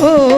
ও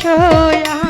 সোয়া